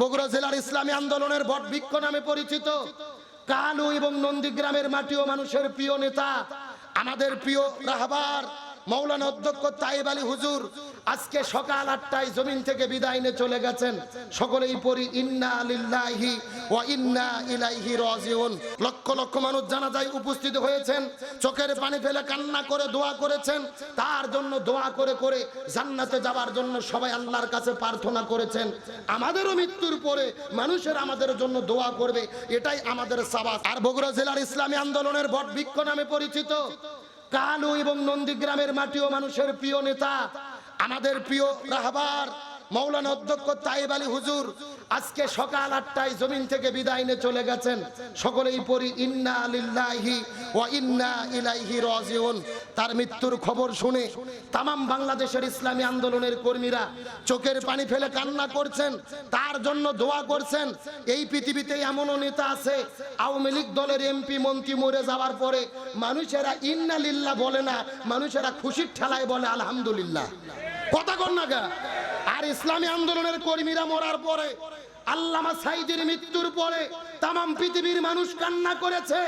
বগুড়া জেলার ইসলামী আন্দোলনের বট বৃক্ষ নামে পরিচিত। কালু এবং নন্দীগ্রামের মাটিও মানুষের প্রিয় নেতা। আমাদের প্রিয় রাহবার মৌলানা অধ্যক্ষ তাইব আলী হুজুর আজকে সকাল আটটায় জমিন থেকে বিদায় নিয়ে চলে গেছেন। সকলেই পড়ি, ইন্না লিল্লাহি লক্ষ লক্ষ মানুষ জানাজায় উপস্থিত হয়েছেন, চোখের পানি ফেলে কান্না করে দোয়া করেছেন, তার জন্য দোয়া করে করে জান্নাতে যাওয়ার জন্য সবাই আল্লাহর কাছে প্রার্থনা করেছেন। আমাদেরও মৃত্যুর পরে মানুষের আমাদের জন্য দোয়া করবে, এটাই আমাদের সাবাস। আর বগুড়া জেলার ইসলামী আন্দোলনের বট বৃক্ষ নামে পরিচিত, কালু এবং নন্দীগ্রামের মাটিও মানুষের প্রিয় নেতা। আমাদের প্রিয় রাহবার, মৌলানা অধ্যক্ষ তাইব আলী হুজুর আজকে সকাল আটটায় জমিন থেকে বিদায় নিয়ে চলে গেছেন। সকলেই পড়ি, ইন্না লিল্লাহি ওয়া ইন্না ইলাইহি রাজিউন। তার মৃত্যুর খবর শুনে তামাম বাংলাদেশের ইসলামী আন্দোলনের কর্মীরা চোখের পানি ফেলে কান্না করছেন, তার জন্য দোয়া করছেন। এই পৃথিবীতে এমনও নেতা আছে, আওয়ামী লীগ দলের এমপি মন্ত্রী মরে যাওয়ার পরে মানুষেরা ইন্না লিল্লাহ বলে না, মানুষেরা খুশির ঠেলায় বলে, আলহামদুলিল্লাহ। কথা গা। আর ইসলামী আন্দোলনের কর্মীরা মরার পরে আল্লামা সাইদের মৃত্যুর পরে তামাম পৃথিবীর মানুষ কান্না করেছে।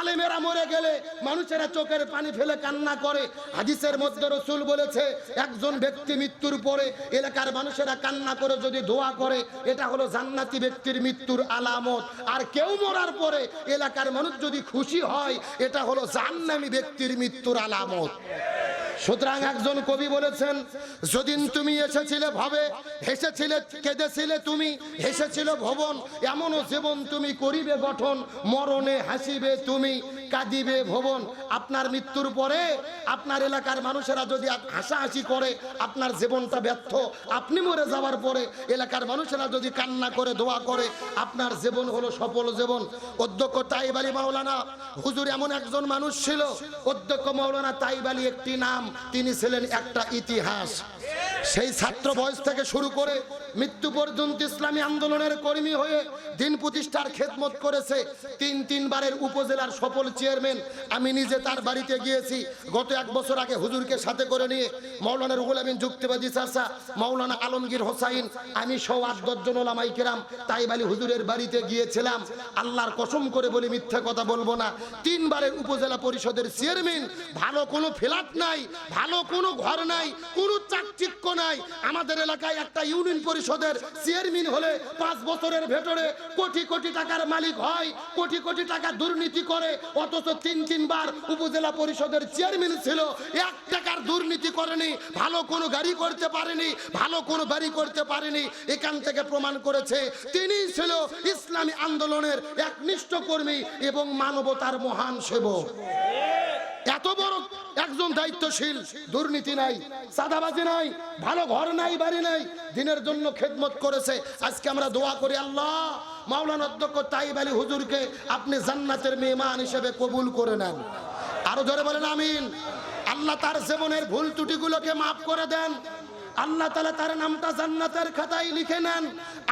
আলেমেরা মরে গেলে মানুষেরা চোখের পানি ফেলে কান্না করে। হাদিসের মধ্যে রসুল বলেছে, একজন ব্যক্তি মৃত্যুর পরে এলাকার মানুষেরা কান্না করে যদি দোয়া করে, এটা হলো জান্নাতি ব্যক্তির মৃত্যুর আলামত। আর কেউ মরার পরে এলাকার মানুষ যদি খুশি হয়, এটা হলো জান্নামি ব্যক্তির মৃত্যুর আলামত। সুতরাং একজন কবি বলেছেন, যদিন তুমি এসেছিলে ভাবে, হেসেছিলে, কেঁদেছিলে তুমি, হেসেছিল ভবন, এমনও জীবন তুমি করিবে গঠন, মরণে হাসিবে তুমি কাঁদিবে ভবন, আপনার মৃত্যুর পরে আপনার এলাকার মানুষেরা যদি হাসাহাসি করে, আপনার জীবনটা ব্যর্থ, আপনি মরে যাওয়ার পরে এলাকার মানুষেরা যদি কান্না করে, দোয়া করে, আপনার জীবন হলো সফল জীবন। অধ্যক্ষ তাইব আলী মাওলানা, হুজুর এমন একজন মানুষ ছিল, অধ্যক্ষ মাওলানা তাইব আলী একটি নাম, তিনি ছিলেন একটা ইতিহাস। সেই ছাত্র বয়স থেকে শুরু করে মৃত্যু পর্যন্ত ইসলামী আন্দোলনের কর্মী হয়ে দিন প্রতিষ্ঠার খেদমত করেছে। তিন তিনবারের উপজেলার সফল চেয়ারম্যান, আমি নিজে তার বাড়িতে গিয়েছি। গত এক বছর আগে হুজুরকে সাথে করে নিয়ে মৌলানা রুহুল আমিন যুক্তিবাদী চাষা মৌলানা আলমগীর হোসাইন, আমি সহ আট দশজন ওলামাই কেরাম তাই বালি হুজুরের বাড়িতে গিয়েছিলাম। আল্লাহর কসম করে বলি, মিথ্যা কথা বলব না। তিনবারের উপজেলা পরিষদের চেয়ারম্যান, ভালো কোনো ফ্ল্যাট নাই, ভালো কোনো ঘর নাই, কোনো চাকচিক্য নাই। আমাদের এলাকায় একটা ইউনিয়ন পরিষদের চেয়ারম্যান হলে পাঁচ বছরের ভেতরে কোটি কোটি টাকার মালিক হয়, কোটি কোটি টাকা দুর্নীতি করে, অথচ তিন, তিনবার উপজেলা পরিষদের চেয়ারম্যান ছিল। এক টাকার দুর্নীতি করেনি, ভালো কোনো গাড়ি করতে পারেনি, ভালো কোনো বাড়ি করতে পারেনি, এখান থেকে প্রমাণ করেছে, তিনি ছিল ইসলামী আন্দোলনের একনিষ্ঠ কর্মী এবং মানবতার মহান সেবক। এত বড় একজন দায়িত্বশীল, দুর্নীতি নাই সাদাবাজি নাই, ভালো ঘর নাই, বাড়ি নাই, দিনের জন্য খেদমত করেছে। আজকে আমরা দোয়া করি, আল্লাহ, মাওলানা অধ্যক্ষ তাইব আলী হুজুরকে আপনি জান্নাতের মেহমান হিসেবে কবুল করে নেন। আরও জোরে বলেন, আমিন। আল্লাহ তার জীবনের ভুল ত্রুটিগুলোকে মাফ করে দেন। আল্লাহ তালা তার নামটা জান্নাতের খাতায় লিখে নেন।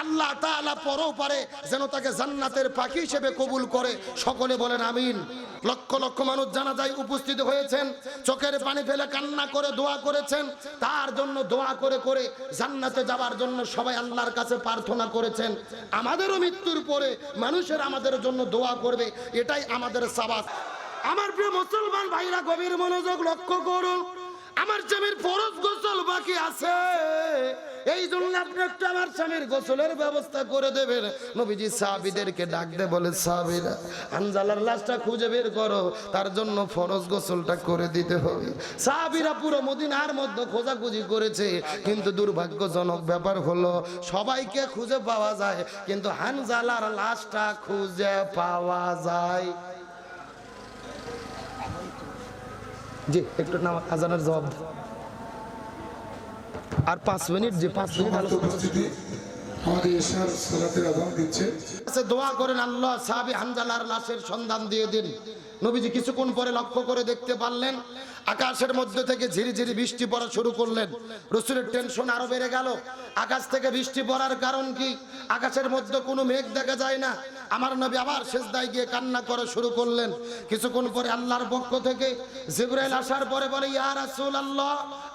আল্লাহ তালা পরও পারে যেন তাকে জান্নাতের পাখি হিসেবে কবুল করে। সকলে বলেন আমিন। লক্ষ লক্ষ মানুষ জানা যায় উপস্থিত হয়েছেন। চোখের পানি ফেলে কান্না করে দোয়া করেছেন। তার জন্য দোয়া করে করে জান্নাতে যাওয়ার জন্য সবাই আল্লাহর কাছে প্রার্থনা করেছেন। আমাদেরও মৃত্যুর পরে মানুষের আমাদের জন্য দোয়া করবে। এটাই আমাদের সাবাস। আমার প্রিয় মুসলমান ভাইরা, গভীর মনোযোগ লক্ষ্য করুন। আমার স্বামীর ফরজ গোসল বাকি আছে। এই জন্য আপনি একটু আমার স্বামীর গোসলের ব্যবস্থা করে দেবেন। নবীজি সাহাবিদেরকে ডাক দে বলে, সাহাবিরা, আনজালার লাশটা খুঁজে বের করো। তার জন্য ফরজ গোসলটা করে দিতে হবে। সাহাবিরা পুরো মদিনার মধ্যে খোঁজাখুঁজি করেছে। কিন্তু দুর্ভাগ্যজনক ব্যাপার হলো, সবাইকে খুঁজে পাওয়া যায়, কিন্তু হানজালার লাশটা খুঁজে পাওয়া যায়। জি একটু নাম আজানের জবাব আর পাঁচ মিনিট যে পাঁচ মিনিট উপস্থিতি দোয়া করেন আল্লাহ সাহাবি হানজালার লাশের সন্ধান দিয়ে দিন। নবীজি কিছুক্ষণ পরে লক্ষ্য করে দেখতে পারলেন আকাশের মধ্যে থেকে ঝিরিঝিরি বৃষ্টি পড়া শুরু করলেন। রসুলের টেনশন আরও বেড়ে গেল। আকাশ থেকে বৃষ্টি পড়ার কারণ কি? আকাশের মধ্যে কোনো মেঘ দেখা যায় না। আমার নবী আবার শেষদায় গিয়ে কান্না করা শুরু করলেন। কিছুক্ষণ পরে আল্লাহর পক্ষ থেকে জিব্রাইল আসার পরে বলে, ইয়া রাসূল আল্লাহ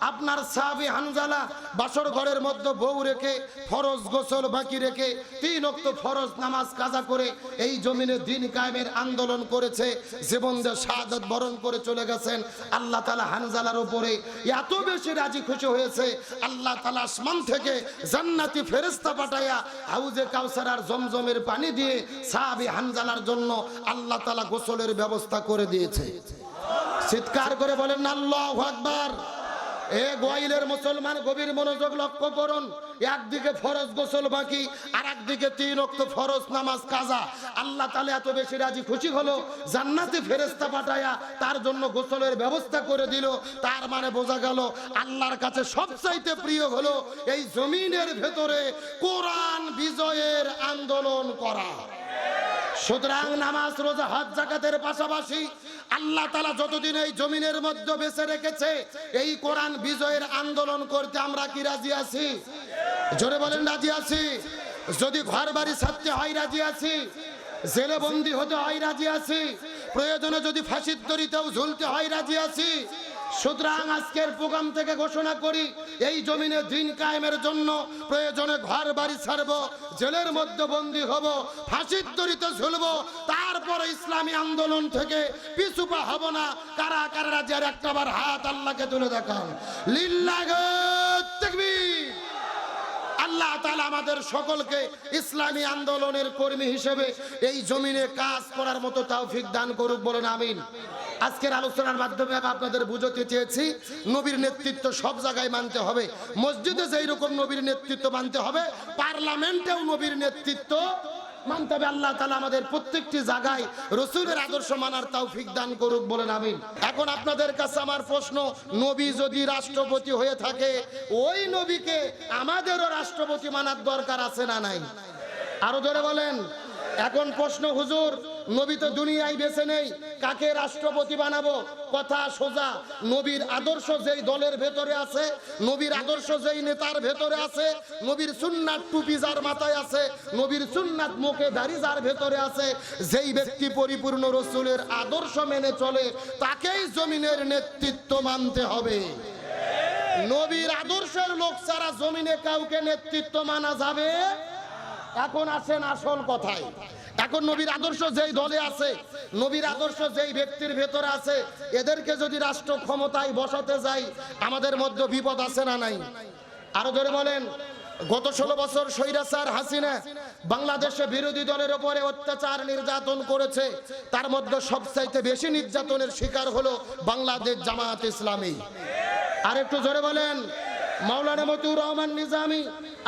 আপনার সাহাবী হানজালা বাসর ঘরের মধ্যে বউ রেখে ফরজ গোসল বাকি রেখে তিন অক্ত ফরজ নামাজ কাজা করে এই জমিনে দিন কায়েমের আন্দোলন করেছে, জীবন দিয়ে শাহাদত বরণ করে চলে গেছেন। আল্লাহ তালা হানজালার উপরে এত বেশি রাজি খুশি হয়েছে, আল্লাহ তালা আসমান থেকে জান্নাতি ফেরেস্তা পাঠাইয়া হাউজে কাউসার আর জমজমের পানি দিয়ে সাহাবি হানজালার জন্য আল্লাহ তালা গোসলের ব্যবস্থা করে দিয়েছে। চিৎকার করে বলেন, আল্লাহ আকবার! এ গোয়াইলের মুসলমান গভীর মনোযোগ লক্ষ্য করুন, একদিকে ফরজ গোসল বাকি আর একদিকে তিন অক্ত ফরজ নামাজ কাজা। আল্লাহ তালে এত বেশি রাজি খুশি হলো, জান্নাতি ফেরেস্তা পাঠায়া তার জন্য গোসলের ব্যবস্থা করে দিল। তার মানে বোঝা গেল, আল্লাহর কাছে সবচাইতে প্রিয় হলো এই জমিনের ভেতরে কোরআন বিজয়ের আন্দোলন করা। সুতরাং নামাজ, রোজা হাত জাকাতের পাশাপাশি আল্লাহ তালা যতদিন এই জমিনের মধ্যে বেঁচে রেখেছে, এই কোরআন বিজয়ের আন্দোলন করতে আমরা কি রাজি আছি? জোরে বলেন, রাজি আছি। যদি ঘর বাড়ি ছাড়তে হয়, রাজি আছি। জেলে বন্দি হতে হয়, রাজি আছি। প্রয়োজনে যদি ফাঁসির দড়িতেও ঝুলতে হয়, রাজি আছি। সুতরাং আজকের প্রোগ্রাম থেকে ঘোষণা করি, এই জমিনে দিন কায়েমের জন্য প্রয়োজনে ঘর বাড়ি ছাড়ব, জেলের মধ্যে বন্দী হব, ফাঁসির দড়িতে ঝুলব, তারপরে ইসলামী আন্দোলন থেকে পিছু পা হব না কারা কারা রাজ্যের একটাবার হাত আল্লাহকে তুলে দেখান। লিল্লাহ আল্লাহ তাআলা আমাদের সকলকে ইসলামী আন্দোলনের কর্মী হিসেবে এই জমিনে কাজ করার মতো তৌফিক দান করুক বলেন, আমিন। আজকের আলোচনার মাধ্যমে আমি আপনাদের বুঝতে চেয়েছি, নবীর নেতৃত্ব সব জায়গায় মানতে হবে। মসজিদে যেই রকম নবীর নেতৃত্ব মানতে হবে, পার্লামেন্টেও নবীর নেতৃত্ব মানতে হবে। আল্লাহ তালা আমাদের প্রত্যেকটি জায়গায় রসুলের আদর্শ মানার তৌফিক দান করুক বলেন, আমিন। এখন আপনাদের কাছে আমার প্রশ্ন, নবী যদি রাষ্ট্রপতি হয়ে থাকে, ওই নবীকে আমাদেরও রাষ্ট্রপতি মানার দরকার আছে না নাই? আরও ধরে বলেন। এখন প্রশ্ন, হুজুর নবী তো দুনিয়ায় বেছে নেই, কাকে রাষ্ট্রপতি বানাবো? কথা সোজা। নবীর আদর্শ যেই দলের ভেতরে আছে, নবীর আদর্শ যেই নেতার ভেতরে আছে, নবীর সুন্নাত টুপি যার মাথায় আছে, নবীর সুন্নাত মুখে দাড়ি যার ভেতরে আছে, যেই ব্যক্তি পরিপূর্ণ রসুলের আদর্শ মেনে চলে, তাকেই জমিনের নেতৃত্ব মানতে হবে। নবীর আদর্শের লোক ছাড়া জমিনে কাউকে নেতৃত্ব মানা যাবে? এখন আসেন আসল কথায়। এখন নবীর আদর্শ যেই দলে আছে, নবীর আদর্শ যেই ব্যক্তির ভেতরে আছে, এদেরকে যদি রাষ্ট্র ক্ষমতায় বসাতে যাই, আমাদের মধ্যে বিপদ আছে না নাই? আরও ধরে বলেন, গত ষোলো বছর স্বৈরাচার হাসিনা বাংলাদেশে বিরোধী দলের উপরে অত্যাচার নির্যাতন করেছে। তার মধ্যে সবচাইতে বেশি নির্যাতনের শিকার হলো বাংলাদেশ জামায়াত ইসলামী। আর একটু জোরে বলেন, মাওলানা মতিউর রহমান নিজামী,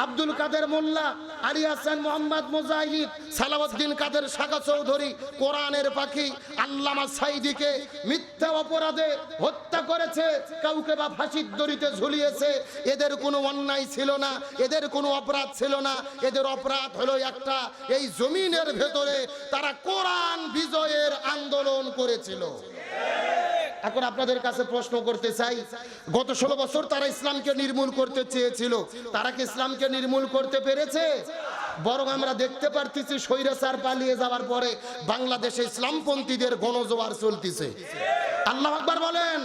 আব্দুল কাদের মোল্লা আলী হাসান মোহাম্মদ মুজাহিদ, সালাউদ্দিন কাদের শাখা চৌধুরী, কোরআনের পাখি আল্লামা সাইদিকে মিথ্যা অপরাধে হত্যা করেছে, কাউকে বা ফাঁসির দড়িতে ঝুলিয়েছে, এদের কোনো অন্যায় ছিল না, এদের কোনো অপরাধ ছিল না, এদের অপরাধ হলো একটা এই জমিনের ভেতরে তারা কোরআন বিজয়ের আন্দোলন করেছিল। এখন আপনাদের কাছে প্রশ্ন করতে চাই। গত ষোলো বছর তারা ইসলামকে নির্মূল করতে চেয়েছিল। তারা কি ইসলামকে নির্মূল করতে পেরেছে? বরং আমরা দেখতে পারতেছি স্বৈরাচার পালিয়ে যাওয়ার পরে বাংলাদেশে ইসলামপন্থীদের গণজোয়ার চলতেছে। আল্লাহ আকবার বলেন।